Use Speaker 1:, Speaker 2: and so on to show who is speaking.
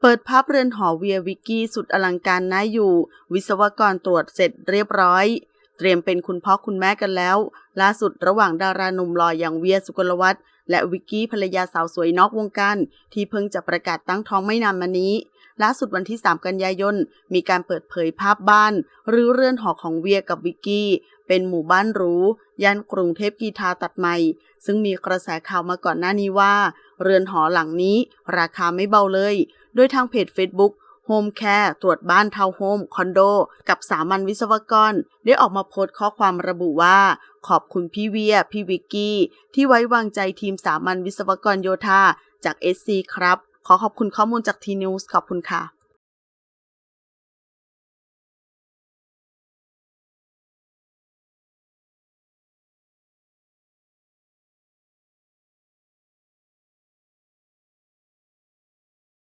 Speaker 1: เปิดภาพเรือนหอเวียวิกกี้สุดอลังการน่าอยู่ วิศวกรตรวจเสร็จเรียบร้อย เตรียมเป็นคุณพ่อคุณแม่กันแล้ว ล่าสุดระหว่างดาราหนุ่มหล่ออย่างเวียสุกลวัฒน์และวิกกี้ภรรยาสาวสวยนอกวงการ ที่เพิ่งจะประกาศตั้งท้องไม่นานมานี้ ล่าสุดวันที่ 3 กันยายน มีการเปิดเผยภาพบ้าน หรือเรือนหอของเวียกับวิกกี้ เป็นหมู่บ้านหรูย่านกรุงเทพกีทาตัดใหม่ ซึ่งมีกระแสข่าวมาก่อนหน้านี้ว่า เรือนหอหลังนี้ราคาไม่เบาเลย โดยทางเพจ Facebook Home Care ตรวจบ้านทาวน์โฮมคอนโด กับสามัญวิศวกร ได้ออกมาโพสต์ข้อความระบุว่า ขอบคุณพี่เวีย พี่วิกกี้ ที่ไว้วางใจทีมสามัญวิศวกรโยธาจาก SC ครับ ขอขอบคุณข้อมูลจากทีนิวส์ขอบคุณค่ะ